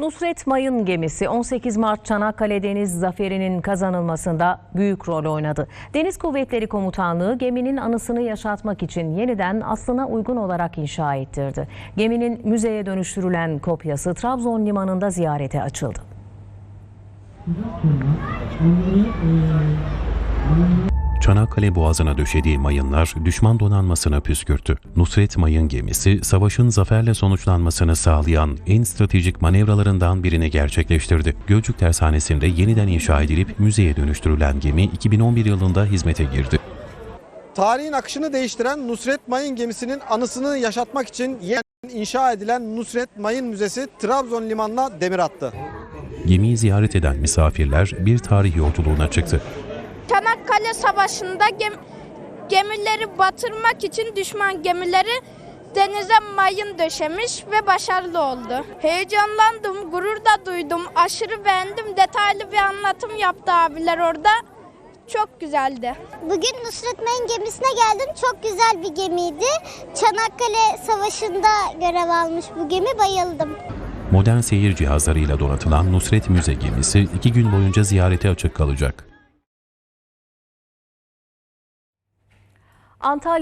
Nusret Mayın gemisi 18 Mart Çanakkale Deniz Zaferi'nin kazanılmasında büyük rol oynadı. Deniz Kuvvetleri Komutanlığı geminin anısını yaşatmak için yeniden aslına uygun olarak inşa ettirdi. Geminin müzeye dönüştürülen kopyası Trabzon limanında ziyarete açıldı. Çanakkale Boğazı'na döşediği mayınlar düşman donanmasına püskürttü. Nusret Mayın gemisi savaşın zaferle sonuçlanmasını sağlayan en stratejik manevralarından birini gerçekleştirdi. Gölcük Tersanesi'nde yeniden inşa edilip müzeye dönüştürülen gemi 2011 yılında hizmete girdi. Tarihin akışını değiştiren Nusret Mayın gemisinin anısını yaşatmak için yeniden inşa edilen Nusret Mayın Müzesi Trabzon limanına demir attı. Gemiyi ziyaret eden misafirler bir tarih yolculuğuna çıktı. Çanakkale Savaşı'nda gem- gemileri batırmak için düşman gemileri denize mayın döşemiş ve başarılı oldu. Heyecanlandım, gurur da duydum, aşırı beğendim. Detaylı bir anlatım yaptı abiler orada. Çok güzeldi. Bugün Nusret Mayın gemisine geldim. Çok güzel bir gemiydi. Çanakkale Savaşı'nda görev almış bu gemi. Bayıldım. Modern seyir cihazlarıyla donatılan Nusret Müze gemisi iki gün boyunca ziyarete açık kalacak. Antalya